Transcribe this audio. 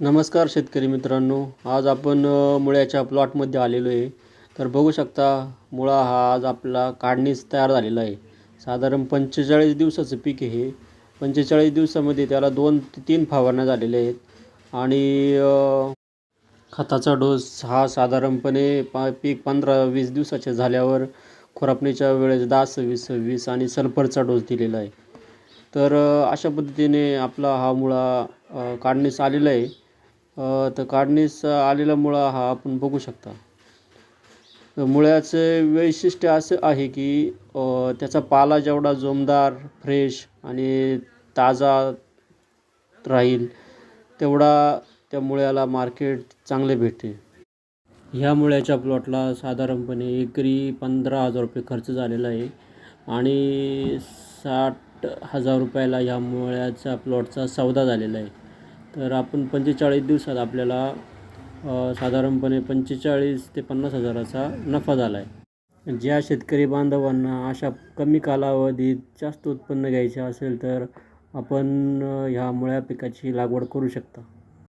नमस्कार शेतकरी मित्रांनो. आज आपण मुळ्याच्या प्लॉटमध्ये आलेलो आहे. तर बघू शकता मुळा हा आज आपला काढणीस तयार झालेला आहे. साधारण पंचेचाळीस दिवसाचं पीक आहे हे. पंचेचाळीस दिवसामध्ये त्याला दोन ते तीन फवारण्या झालेल्या आहेत. आणि खताचा डोस हा साधारणपणे पा पीक पंधरा वीस दिवसाचे झाल्यावर खुरपणीच्या वेळेस दहा सव्वीस सव्वीस आणि सल्फरचा डोस दिलेला आहे. तर अशा पद्धतीने आपला हा मुळा काढणीस आलेला आहे. तर काढणीस आलेला मुळा हा आपण बघू शकता. मुळ्याचं वैशिष्ट्य असं आहे की त्याचा पाला जेवढा जोमदार फ्रेश आणि ताजा राहील तेवढा त्या मुळ्याला मार्केट चांगले भेटते. ह्या मुळ्याच्या प्लॉटला साधारणपणे एकरी पंधरा हजार रुपये खर्च झालेला आहे आणि साठ हजार रुपयाला ह्या मुळ्याच्या प्लॉटचा सौदा झालेला आहे. तर आपण पंचेचाळीस दिवसात आपल्याला साधारणपणे पंचेचाळीस ते पन्नास हजाराचा नफा झाला आहे ज्या शेतकरी बांधवांना अशा कमी कालावधीत जास्त उत्पन्न घ्यायचे असेल तर आपण ह्या मुळ्या पिकाची लागवड करू शकता.